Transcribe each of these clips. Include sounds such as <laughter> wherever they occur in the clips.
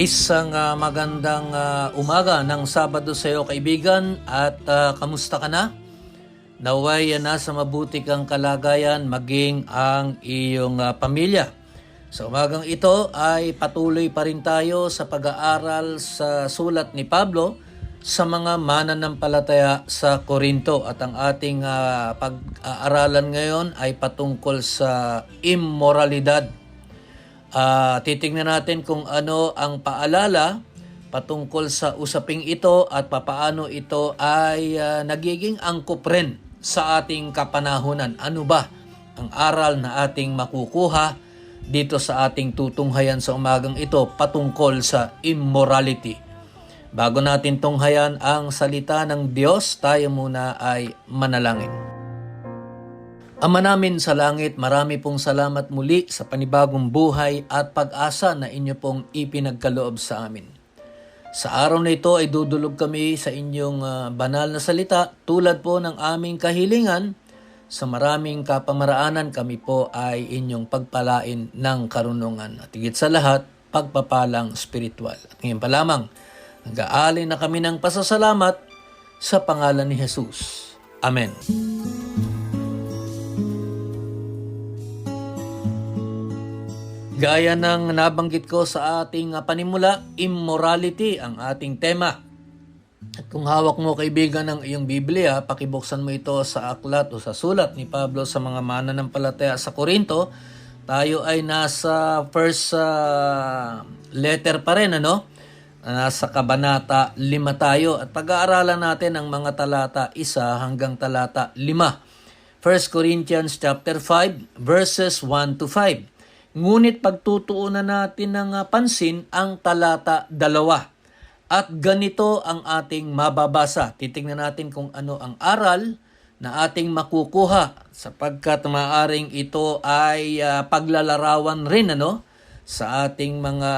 Isang ah, magandang ah, umaga ng Sabado sa iyo kaibigan at ah, kamusta ka na? Naway ah, nasa mabuti kang kalagayan maging ang iyong ah, pamilya. Sa umagang ito ay patuloy pa rin tayo sa pag-aaral sa sulat ni Pablo sa mga mananampalataya sa Korinto at ang ating ah, pag-aaralan ngayon ay patungkol sa immoralidad. Ah, titingnan natin kung ano ang paalala patungkol sa usaping ito at papaano ito ay ah, nagiging angkop rin sa ating kapanahunan. Ano ba ang aral na ating makukuha dito sa ating tutunghayan sa umagang ito patungkol sa immorality. Bago natin tunghayan ang salita ng Diyos, tayo muna ay manalangin. Ama namin sa langit, marami pong salamat muli sa panibagong buhay at pag-asa na inyo pong ipinagkaloob sa amin. Sa araw na ito ay dudulog kami sa inyong ah, banal na salita tulad po ng aming kahilingan. Sa maraming kapamaraanan kami po ay inyong pagpalain ng karunungan. At higit sa lahat, pagpapalang spiritual. At ngayon pa lamang, nag-aali na kami ng pasasalamat sa pangalan ni Jesus. Amen. Gaya ng nabanggit ko sa ating ah, panimula, immorality ang ating tema. At kung hawak mo kaibigan ng iyong Biblia, pakibuksan mo ito sa aklat o sa sulat ni Pablo sa mga mananampalataya sa Korinto. Tayo ay nasa first ah, letter pa rin, ano? Nasa kabanata 5 tayo at pag-aaralan natin ang mga talata 1 hanggang talata 5. 1 Corinthians chapter 5 verses 1 to 5. Ngunit pagtutuunan natin ng ah, pansin ang talata 2. At ganito ang ating mababasa. Titingnan natin kung ano ang aral na ating makukuha sapagkat maaring ito ay ah, paglalarawan rin ano sa ating mga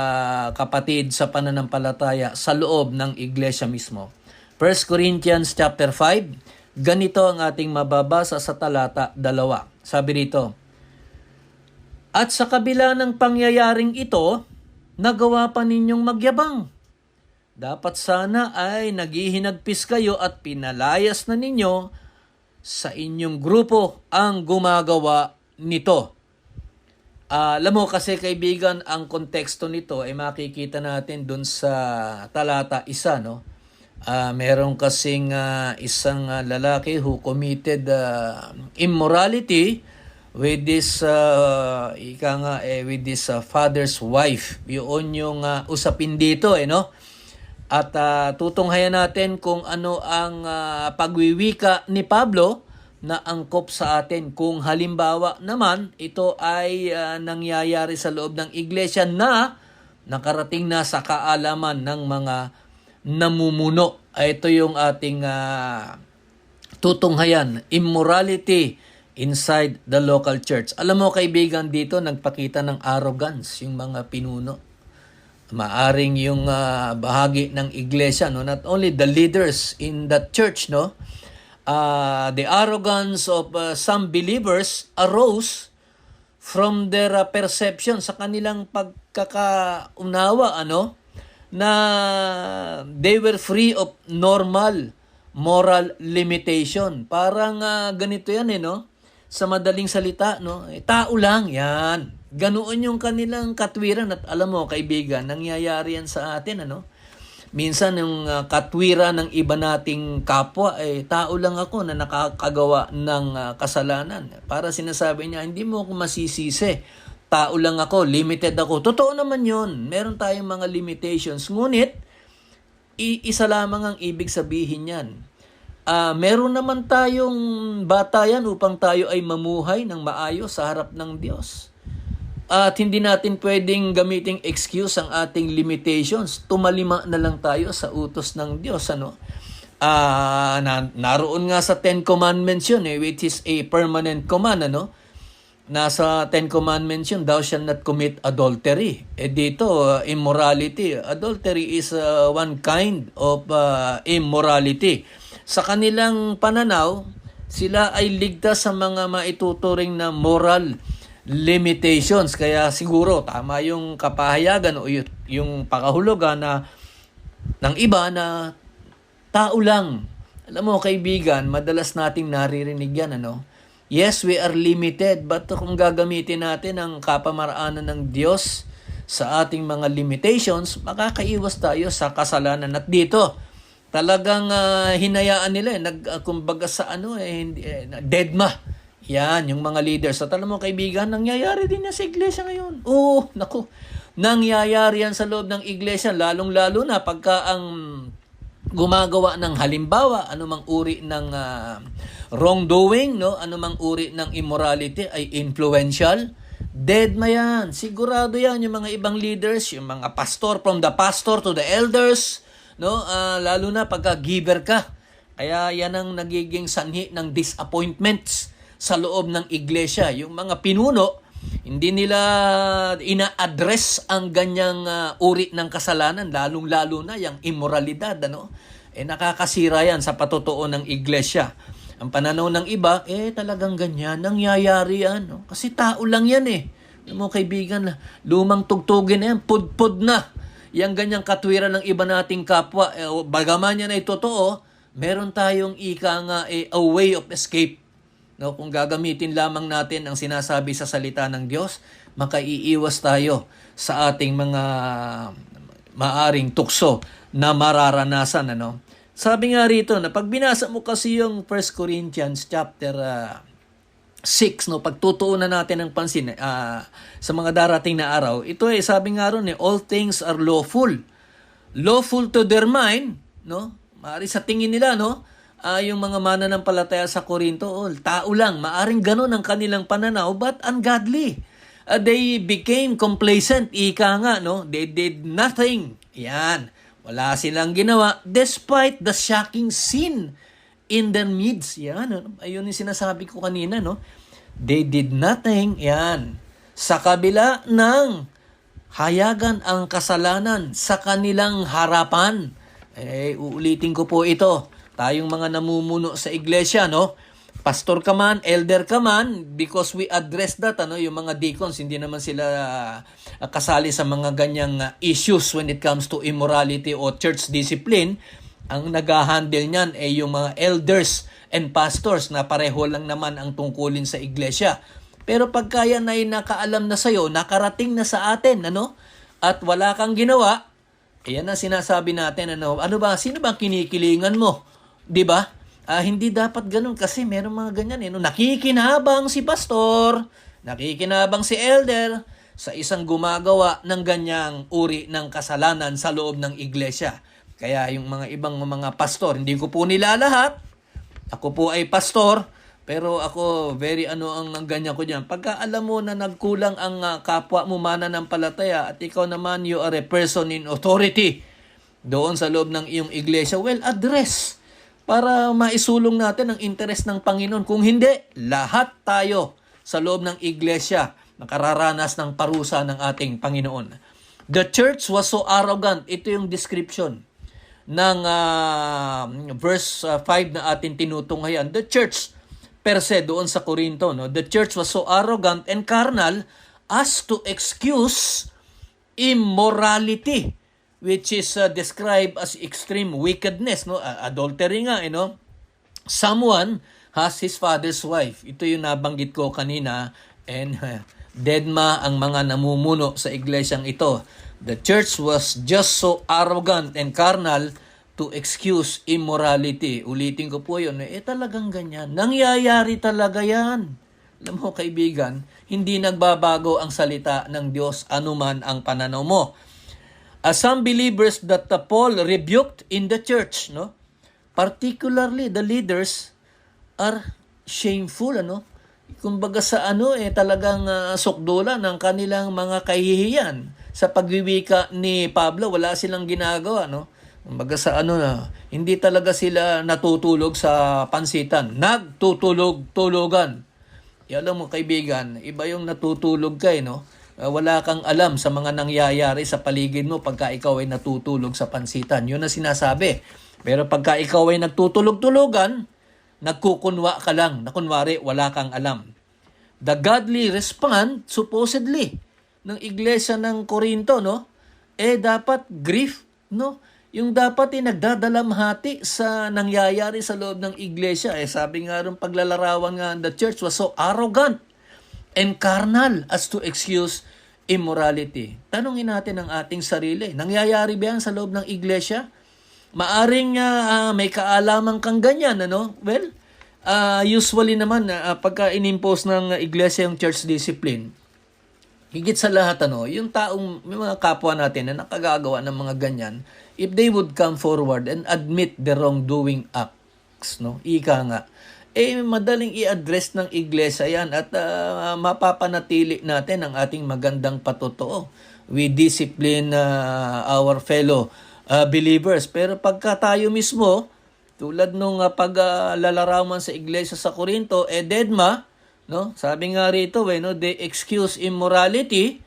kapatid sa pananampalataya sa loob ng iglesia mismo. 1 Corinthians chapter 5, ganito ang ating mababasa sa talata 2. Sabi rito, At sa kabila ng pangyayaring ito, nagawa pa ninyong magyabang. Dapat sana ay naghihinagpis kayo at pinalayas na ninyo sa inyong grupo ang gumagawa nito. Alam mo kasi kaibigan, ang konteksto nito ay makikita natin dun sa talata isa, no? Ah, meron kasing ah, isang ah, lalaki who committed ah, immorality with this uh, ika nga eh, with this ah, father's wife. Yun yung ah, usapin dito eh, no? At ah, tutunghayan natin kung ano ang ah, pagwiwika ni Pablo na angkop sa atin. Kung halimbawa naman, ito ay ah, nangyayari sa loob ng iglesia na nakarating na sa kaalaman ng mga namumuno. Ah, Ito yung ating ah, tutunghayan, immorality inside the local church. Alam mo kaibigan dito, nagpakita ng arrogance yung mga pinuno. Maaring yung ah, bahagi ng iglesia no? Not only the leaders in that church no? Uh, the arrogance of ah, some believers arose from their ah, perception sa kanilang pagkakaunawa ano? Na they were free of normal moral limitation. Parang ah, ganito yan eh no sa madaling salita no eh, tao lang yan Ganoon yung kanilang katwiran at alam mo kaibigan, nangyayari yan sa atin ano. minsan yung uh, katwira ng iba nating kapwa, eh, tao lang ako na nakakagawa ng uh, kasalanan. Para sinasabi niya, hindi mo ako masisisi. Tao lang ako, limited ako. Totoo naman yon Meron tayong mga limitations. Ngunit, isa lamang ang ibig sabihin yan. Ah, meron naman tayong batayan upang tayo ay mamuhay ng maayos sa harap ng Diyos. At hindi natin pwedeng gamiting excuse ang ating limitations. Tumalima na lang tayo sa utos ng Diyos. Ano? Ah, na, naroon nga sa Ten Commandments yun, eh, which is a permanent command. Ano? Nasa Ten Commandments yun, thou shall not commit adultery. Eh dito, uh, immorality. Adultery is uh, one kind of uh, immorality. Sa kanilang pananaw, sila ay ligtas sa mga maituturing na moral limitations. Kaya siguro tama yung kapahayagan o yung pakahulugan na ng iba na tao lang. Alam mo kaibigan, madalas nating naririnig yan ano. Yes, we are limited, but kung gagamitin natin ang kapamaraanan ng Diyos sa ating mga limitations, makakaiwas tayo sa kasalanan. At dito, talagang ah, hinayaan nila, eh, nag, ah, kumbaga sa ano, eh, hindi, eh, na- deadma. Yan, yung mga leaders. At alam mo kaibigan, nangyayari din yan sa iglesia ngayon. Oo, naku. Nangyayari yan sa loob ng iglesia, lalong-lalo na pagka ang gumagawa ng halimbawa, anumang uri ng ah, wrongdoing, no? anumang uri ng immorality ay influential, dead ma yan. Sigurado yan yung mga ibang leaders, yung mga pastor, from the pastor to the elders, no? Ah, lalo na pagka giver ka. Kaya yan ang nagiging sanhi ng disappointments sa loob ng iglesia. Yung mga pinuno, hindi nila ina-address ang ganyang ah, uri ng kasalanan, lalong-lalo na yung immoralidad, ano? Eh nakakasira yan sa patotoo ng iglesia. Ang pananaw ng iba, eh talagang ganyan, nangyayari yan. No? Kasi tao lang yan eh. Alam mo kaibigan, lumang tugtugin na yan, pudpud na. Yang ganyang katwiran ng iba nating kapwa, eh, bagaman yan ay totoo, meron tayong ika nga eh, a way of escape. No, kung gagamitin lamang natin ang sinasabi sa salita ng Diyos, makaiiwas tayo sa ating mga maaring tukso na mararanasan ano. Sabi nga rito na pag binasa mo kasi yung 1 Corinthians chapter ah, 6 no? Pagtutuunan natin ng pansin ah, sa mga darating na araw. Ito eh sabi nga ron eh all things are lawful. Lawful to their mind no? Maari sa tingin nila no? Ah, yung mga mananampalataya sa Korinto oh, tao lang. Maaring ganun ang kanilang pananaw but ungodly. Ah, they became complacent. Ika nga no? They did nothing. Yan. Wala silang ginawa despite the shocking sin in their midst. Yan, ano, ayun yung sinasabi ko kanina, no? They did nothing, yan. Sa kabila ng hayagan ang kasalanan sa kanilang harapan. Eh, uulitin ko po ito. Tayong mga namumuno sa iglesia, no? Pastor ka man, elder ka man, because we address that, ano, yung mga deacons, hindi naman sila ah, kasali sa mga ganyang ah, issues when it comes to immorality o church discipline. Ang nag-handle niyan ay yung mga elders and pastors na pareho lang naman ang tungkulin sa iglesia. Pero pagka yan ay nakaalam na sa'yo, nakarating na sa atin, ano? At wala kang ginawa, Ayan ang sinasabi natin ano, ano ba, sino ba kinikilingan mo? 'Di ba? Ah, hindi dapat ganun kasi meron mga ganyan eh. No? Nakikinabang si pastor, nakikinabang si elder sa isang gumagawa ng ganyang uri ng kasalanan sa loob ng iglesia. Kaya yung mga ibang mga pastor, hindi ko po nila lahat. Ako po ay pastor, pero ako very ano ang ang ganyan ko diyan. Pagka alam mo na nagkulang ang ah, kapwa mo mananampalataya at ikaw naman you are a person in authority doon sa loob ng iyong iglesia, well, address para maisulong natin ang interes ng Panginoon. Kung hindi, lahat tayo sa loob ng iglesia makararanas ng parusa ng ating Panginoon. The church was so arrogant. Ito yung description ng ah, verse ah, 5 na atin tinutunghayan. The church per se doon sa Corinto, no? The church was so arrogant and carnal as to excuse immorality which is uh, described as extreme wickedness, no? Adultery nga, eh, no? Someone has his father's wife. Ito yung nabanggit ko kanina and <laughs> uh, Dedma ang mga namumuno sa iglesyang ito. The church was just so arrogant and carnal to excuse immorality. Ulitin ko po yun, eh talagang ganyan. Nangyayari talaga yan. Alam mo kaibigan, hindi nagbabago ang salita ng Diyos anuman ang pananaw mo. As some believers that Paul rebuked in the church, no? Particularly the leaders are shameful, ano? Kumbaga sa ano eh talagang uh, sukdulan ng kanilang mga kahihiyan sa pagwiwika ni Pablo, wala silang ginagawa, no? Kumbaga sa ano na, hindi talaga sila natutulog sa pansitan. Nagtutulog-tulogan. Eh, alam mo kaibigan, iba yung natutulog ka eh, no? Uh, wala kang alam sa mga nangyayari sa paligid mo pagka ikaw ay natutulog sa pansitan. Yun ang sinasabi. Pero pagka ikaw ay nagtutulog-tulogan, nagkukunwa ka lang, na kunwari wala kang alam. The godly respond, supposedly, ng iglesia ng Korinto, no? Eh, dapat grief, no? Yung dapat ay nagdadalamhati sa nangyayari sa loob ng iglesia. Eh, sabi nga rin paglalarawan nga, the church was so arrogant and carnal as to excuse immorality. Tanungin natin ang ating sarili. Nangyayari ba yan sa loob ng iglesia? Maaring uh, may kaalaman kang ganyan, ano? Well, uh, usually naman, uh, pagka inimpose ng iglesia yung church discipline, higit sa lahat, ano, yung taong, may mga kapwa natin na nakagagawa ng mga ganyan, if they would come forward and admit the wrongdoing acts, no? Ika nga, eh madaling i-address ng iglesia yan at uh, mapapanatili natin ang ating magandang patotoo. We discipline uh, our fellow uh, believers. Pero pagka tayo mismo, tulad nung uh, paglalarawan uh, sa iglesia sa Korinto, eh dedma, no? Sabi nga rito, eh, no, they excuse immorality,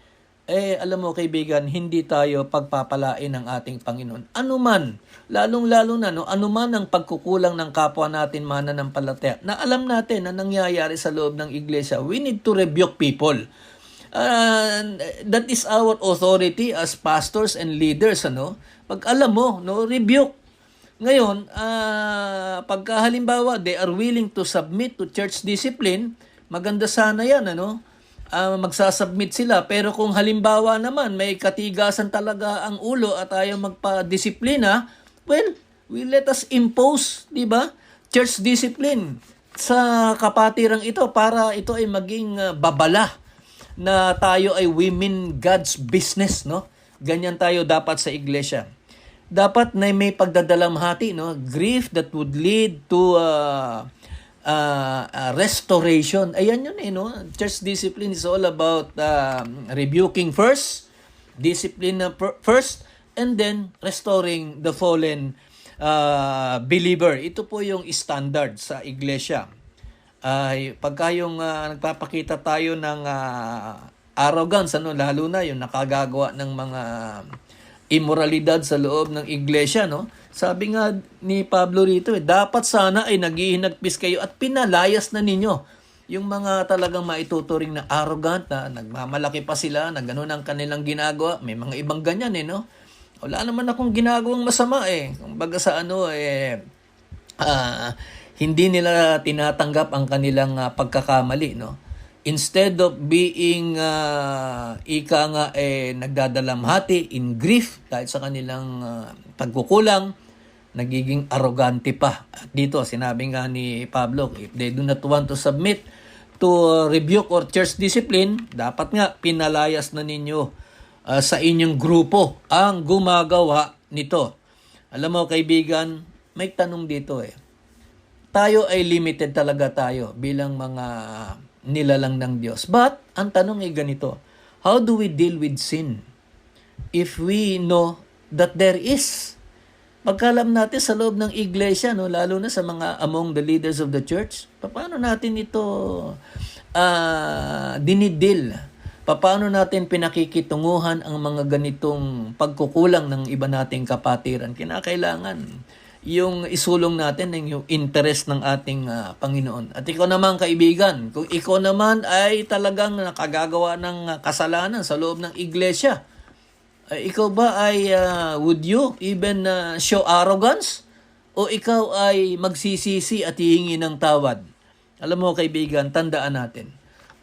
eh alam mo kaibigan, hindi tayo pagpapalain ng ating Panginoon. Ano man, lalong-lalo na, no, ano man ang pagkukulang ng kapwa natin mananampalataya, na alam natin na nangyayari sa loob ng iglesia, we need to rebuke people. Uh, that is our authority as pastors and leaders, ano? Pag alam mo, no, rebuke. Ngayon, uh, pagka halimbawa, they are willing to submit to church discipline, maganda sana yan, ano? uh, magsasubmit sila. Pero kung halimbawa naman may katigasan talaga ang ulo at ayaw magpa-disiplina, well, we let us impose, di ba? Church discipline sa kapatirang ito para ito ay maging uh, babala na tayo ay women God's business, no? Ganyan tayo dapat sa iglesia. Dapat na may pagdadalamhati, no? Grief that would lead to uh, uh, uh, restoration. Ayan yun eh, no? Church discipline is all about uh, rebuking first, discipline first, and then restoring the fallen uh, believer. Ito po yung standard sa iglesia. Ay uh, pagka yung uh, nagpapakita tayo ng uh, arrogance, ano, lalo na yung nakagagawa ng mga immoralidad sa loob ng iglesia, no? Sabi nga ni Pablo rito, eh, dapat sana ay naghihinagpis kayo at pinalayas na ninyo yung mga talagang maituturing na arrogant na nagmamalaki pa sila na ganun ang kanilang ginagawa. May mga ibang ganyan eh, no? Wala naman akong ginagawang masama eh. Kumbaga sa ano eh, uh, hindi nila tinatanggap ang kanilang uh, pagkakamali, no? instead of being uh, ika nga eh nagdadalamhati in grief dahil sa kanilang uh, pagkukulang nagiging arrogante pa at dito sinabi nga ni Pablo if they do not want to submit to rebuke or church discipline dapat nga pinalayas na ninyo uh, sa inyong grupo ang gumagawa nito alam mo kaibigan may tanong dito eh tayo ay limited talaga tayo bilang mga nilalang ng Diyos. But, ang tanong ay ganito, how do we deal with sin? If we know that there is, pagkalam natin sa loob ng iglesia, no, lalo na sa mga among the leaders of the church, paano natin ito uh, dinidil? Paano natin pinakikitunguhan ang mga ganitong pagkukulang ng iba nating kapatiran? Kinakailangan yung isulong natin ng yung interest ng ating uh, Panginoon. At ikaw naman kaibigan, kung ikaw naman ay talagang nakagagawa ng kasalanan sa loob ng iglesia, uh, ikaw ba ay uh, would you even uh, show arrogance o ikaw ay magsisisi at hihingi ng tawad? Alam mo kaibigan, tandaan natin.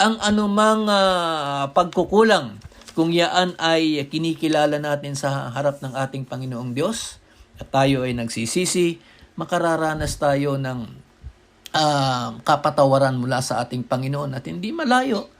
ang anumang ah, pagkukulang kung yaan ay kinikilala natin sa harap ng ating Panginoong Diyos at tayo ay nagsisisi, makararanas tayo ng ah, kapatawaran mula sa ating Panginoon at hindi malayo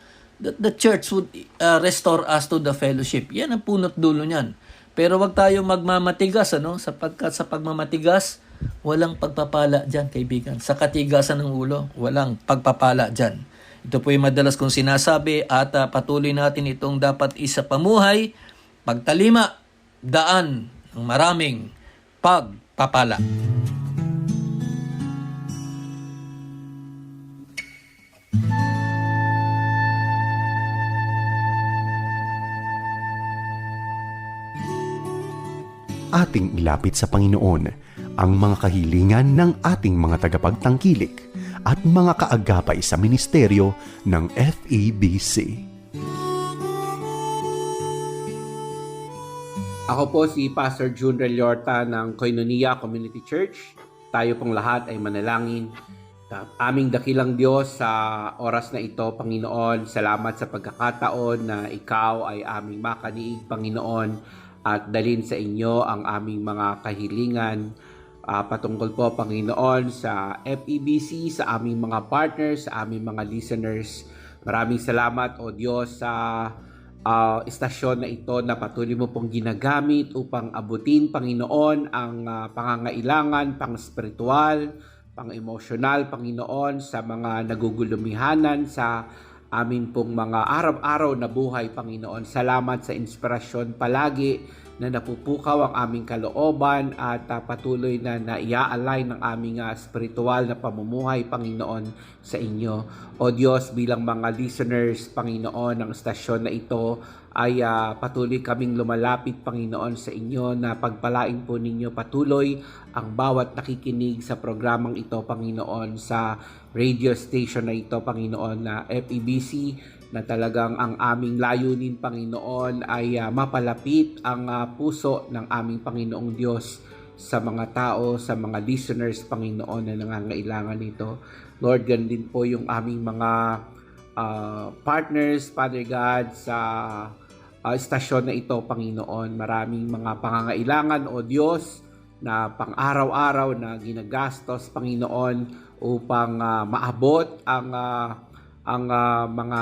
that the church would uh, restore us to the fellowship. Yan ang punot dulo niyan. Pero wag tayo magmamatigas, ano? Sapagkat sa pagmamatigas, walang pagpapala dyan, kaibigan. Sa katigasan ng ulo, walang pagpapala dyan. Ito po yung madalas kong sinasabi at uh, patuloy natin itong dapat isa pamuhay, pagtalima, daan ng maraming pagpapala. Ating ilapit sa Panginoon ang mga kahilingan ng ating mga tagapagtangkilik at mga kaagapay sa ministeryo ng FEBC. Ako po si Pastor June Reliorta ng Koinonia Community Church. Tayo pong lahat ay manalangin. Aming dakilang Diyos sa oras na ito, Panginoon, salamat sa pagkakataon na ikaw ay aming makaniig, Panginoon, at dalin sa inyo ang aming mga kahilingan Ah, patungkol po, Panginoon, sa FEBC, sa aming mga partners, sa aming mga listeners. Maraming salamat, O Diyos, sa ah, istasyon na ito na patuloy mo pong ginagamit upang abutin, Panginoon, ang ah, pangangailangan pang spiritual, pang emosyonal, Panginoon, sa mga nagugulumihanan sa amin pong mga araw-araw na buhay, Panginoon. Salamat sa inspirasyon palagi na napupukaw ang aming kalooban at ah, patuloy na naia-align ng aming ah, spiritual na pamumuhay, Panginoon, sa inyo. O Diyos, bilang mga listeners, Panginoon, ng stasyon na ito, ay ah, patuloy kaming lumalapit, Panginoon, sa inyo na pagpalain po ninyo patuloy ang bawat nakikinig sa programang ito, Panginoon, sa radio station na ito, Panginoon, na FEBC, na talagang ang aming layunin, Panginoon, ay ah, mapalapit ang ah, puso ng aming Panginoong Diyos sa mga tao, sa mga listeners, Panginoon, na nangangailangan nito. Lord, ganun din po yung aming mga ah, partners, Father God, sa ah, istasyon na ito, Panginoon. Maraming mga pangangailangan, O Diyos, na pang-araw-araw na ginagastos, Panginoon, upang ah, maabot ang ah, ang ah, mga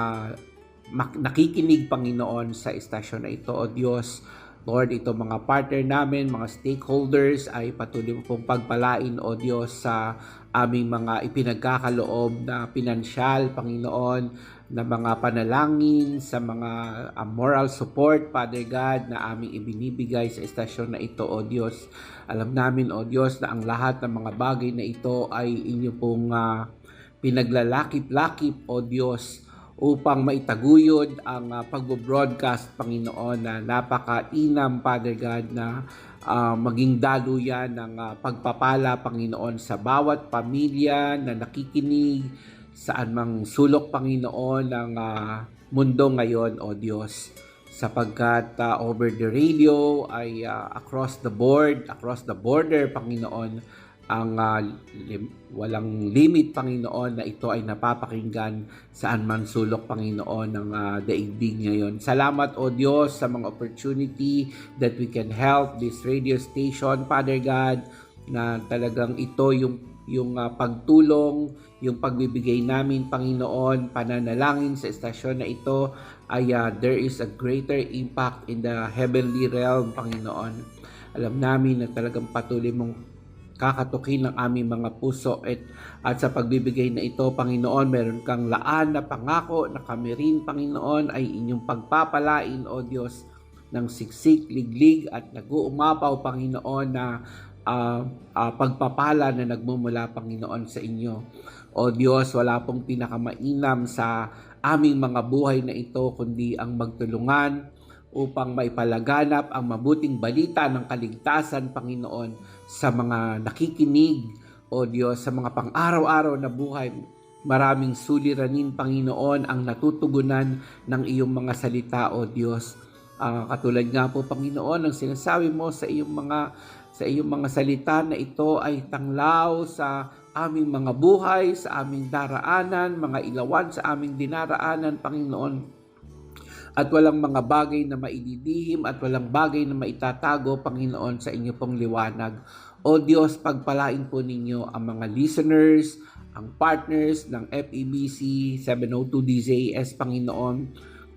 nakikinig Panginoon sa istasyon na ito o Diyos Lord ito mga partner namin mga stakeholders ay patuloy mo pong pagpalain o Diyos sa aming mga ipinagkakaloob na pinansyal Panginoon na mga panalangin sa mga ah, moral support Father God na aming ibinibigay sa istasyon na ito o Diyos. Alam namin o Diyos na ang lahat ng mga bagay na ito ay inyo pong ah, pinaglalakip-lakip o Diyos upang maitaguyod ang uh, pagbo-broadcast Panginoon na napakainam Father God na ah, maging daluyan ng ah, pagpapala Panginoon sa bawat pamilya na nakikinig saan mang sulok Panginoon ng ah, mundo ngayon o Diyos sapagkat ah, over the radio ay ah, across the board, across the border Panginoon ang ah, lim- walang limit Panginoon na ito ay napapakinggan saan man sulok Panginoon ng ah, daigdig ngayon. Salamat o Diyos sa mga opportunity that we can help this radio station Father God na talagang ito yung yung ah, pagtulong, yung pagbibigay namin Panginoon, pananalangin sa estasyon na ito ay ah, there is a greater impact in the heavenly realm Panginoon. Alam namin na talagang patuloy mong kakatukin ng aming mga puso at, at sa pagbibigay na ito, Panginoon, meron kang laan na pangako na kami rin, Panginoon, ay inyong pagpapalain, O Diyos, ng siksik, liglig at nag-uumapaw, Panginoon, na ah, ah, pagpapala na nagmumula, Panginoon, sa inyo. O Diyos, wala pong pinakamainam sa aming mga buhay na ito, kundi ang magtulungan upang maipalaganap ang mabuting balita ng kaligtasan, Panginoon, sa mga nakikinig, O Diyos, sa mga pang-araw-araw na buhay. Maraming suliranin, Panginoon, ang natutugunan ng iyong mga salita, O Diyos. Ah, katulad nga po, Panginoon, ang sinasabi mo sa iyong mga sa iyong mga salita na ito ay tanglaw sa aming mga buhay, sa aming daraanan, mga ilawan sa aming dinaraanan, Panginoon. At walang mga bagay na maididihim at walang bagay na maitatago, Panginoon, sa inyo pong liwanag. O Diyos, pagpalain po ninyo ang mga listeners, ang partners ng FEBC 702 DZS, Panginoon,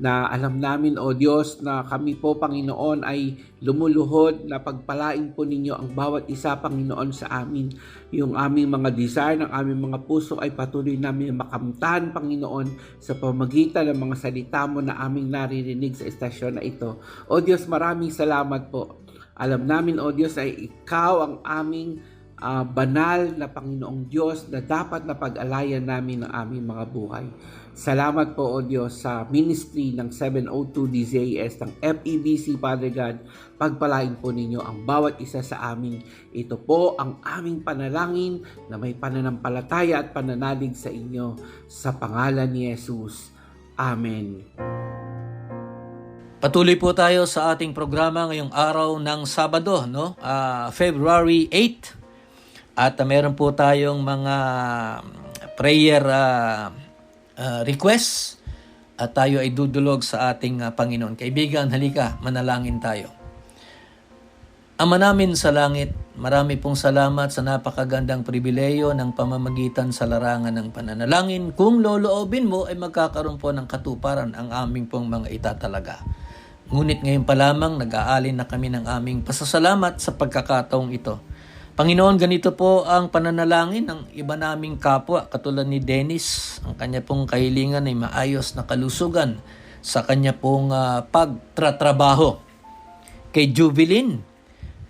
na alam namin, O Diyos, na kami po, Panginoon, ay lumuluhod na pagpalain po ninyo ang bawat isa, Panginoon, sa amin. Yung aming mga desire ng aming mga puso ay patuloy namin makamtan, Panginoon, sa pamagitan ng mga salita mo na aming naririnig sa estasyon na ito. O Diyos, maraming salamat po. Alam namin, O Diyos, ay ikaw ang aming ah, banal na Panginoong Diyos na dapat na pag-alayan namin ng aming mga buhay. Salamat po, O Diyos, sa ministry ng 702 DZAS ng FEBC, Father God. Pagpalain po ninyo ang bawat isa sa amin. Ito po ang aming panalangin na may pananampalataya at pananalig sa inyo. Sa pangalan ni Jesus. Amen. Patuloy po tayo sa ating programa ngayong araw ng Sabado, no? Ah, February 8. At ah, meron po tayong mga prayer ah, ah, requests at tayo ay dudulog sa ating ah, Panginoon. Kaibigan, halika, manalangin tayo. Ama namin sa langit, marami pong salamat sa napakagandang pribileyo ng pamamagitan sa larangan ng pananalangin. Kung loloobin mo ay magkakaroon po ng katuparan ang aming pong mga itatalaga. Ngunit ngayon pa lamang nag-aalin na kami ng aming pasasalamat sa pagkakataong ito. Panginoon, ganito po ang pananalangin ng iba naming kapwa katulad ni Dennis. Ang kanya pong kahilingan ay maayos na kalusugan sa kanya pong ah, pagtratrabaho. Kay Jubilin,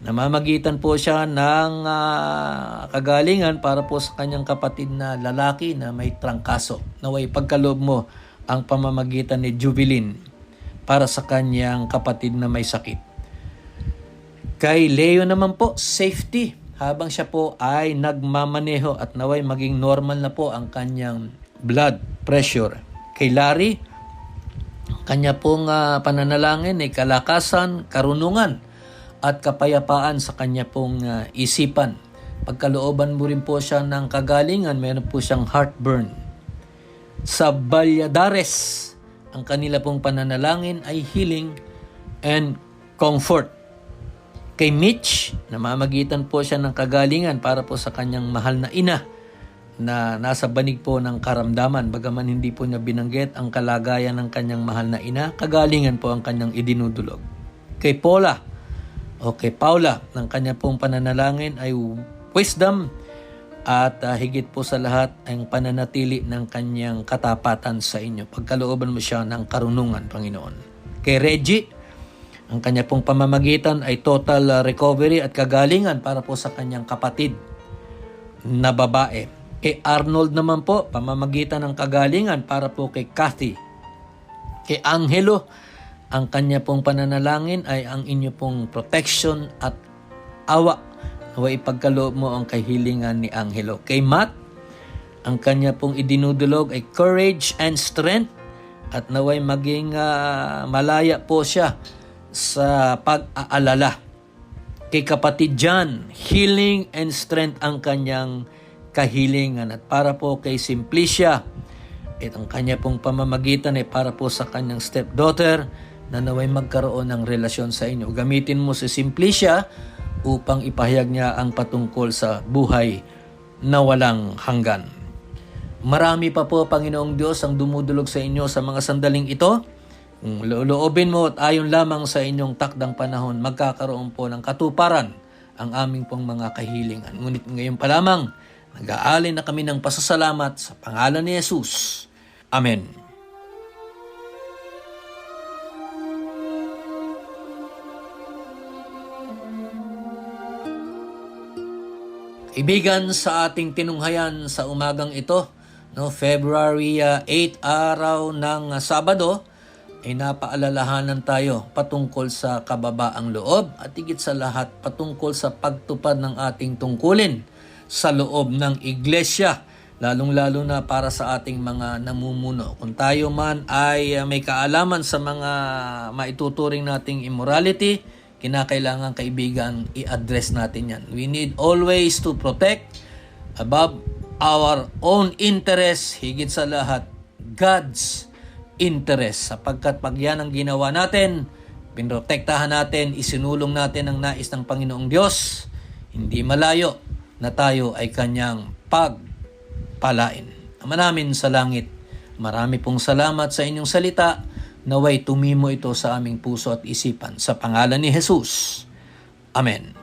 namamagitan po siya ng ah, kagalingan para po sa kanyang kapatid na lalaki na may trangkaso. Naway pagkaloob mo ang pamamagitan ni Jubilin para sa kanyang kapatid na may sakit. Kay Leo naman po, safety habang siya po ay nagmamaneho at naway maging normal na po ang kanyang blood pressure. Kay Larry, kanya pong ah, pananalangin ay kalakasan, karunungan at kapayapaan sa kanya pong ah, isipan. Pagkalooban mo rin po siya ng kagalingan, meron po siyang heartburn. Sa Valladares, ang kanila pong pananalangin ay healing and comfort. Kay Mitch, namamagitan po siya ng kagalingan para po sa kanyang mahal na ina na nasa banig po ng karamdaman. Bagaman hindi po niya binanggit ang kalagayan ng kanyang mahal na ina, kagalingan po ang kanyang idinudulog. Kay Paula o kay Paula, ng kanya pong pananalangin ay wisdom at ah, higit po sa lahat ang pananatili ng kanyang katapatan sa inyo. Pagkalooban mo siya ng karunungan, Panginoon. Kay Reggie, ang kanya pong pamamagitan ay total ah, recovery at kagalingan para po sa kanyang kapatid na babae. Kay Arnold naman po, pamamagitan ng kagalingan para po kay Kathy. Kay Angelo, ang kanya pong pananalangin ay ang inyo pong protection at awa Naway ipagkaloob mo ang kahilingan ni Angelo. Kay Matt, ang kanya pong idinudulog ay courage and strength at naway maging ah, malaya po siya sa pag-aalala. Kay kapatid John, healing and strength ang kanyang kahilingan. At para po kay Simplicia, at ang kanya pong pamamagitan ay para po sa kanyang stepdaughter na naway magkaroon ng relasyon sa inyo. Gamitin mo si Simplicia upang ipahayag niya ang patungkol sa buhay na walang hanggan. Marami pa po, Panginoong Diyos, ang dumudulog sa inyo sa mga sandaling ito. Kung loobin mo at ayon lamang sa inyong takdang panahon, magkakaroon po ng katuparan ang aming pong mga kahilingan. Ngunit ngayon pa lamang, nag-aalin na kami ng pasasalamat sa pangalan ni Jesus. Amen. Ibigan sa ating tinunghayan sa umagang ito, no, February ah, 8 araw ng ah, Sabado, ay napaalalahanan tayo patungkol sa kababaang loob at higit sa lahat patungkol sa pagtupad ng ating tungkulin sa loob ng iglesia, lalong-lalo na para sa ating mga namumuno. Kung tayo man ay ah, may kaalaman sa mga maituturing nating immorality, kinakailangan kaibigan i-address natin yan. We need always to protect above our own interest, higit sa lahat, God's interest. Sapagkat pag yan ang ginawa natin, pinrotektahan natin, isinulong natin ang nais ng Panginoong Diyos, hindi malayo na tayo ay kanyang pagpalain. Ama namin sa langit, marami pong salamat sa inyong salita, naway tumimo ito sa aming puso at isipan. Sa pangalan ni Jesus. Amen.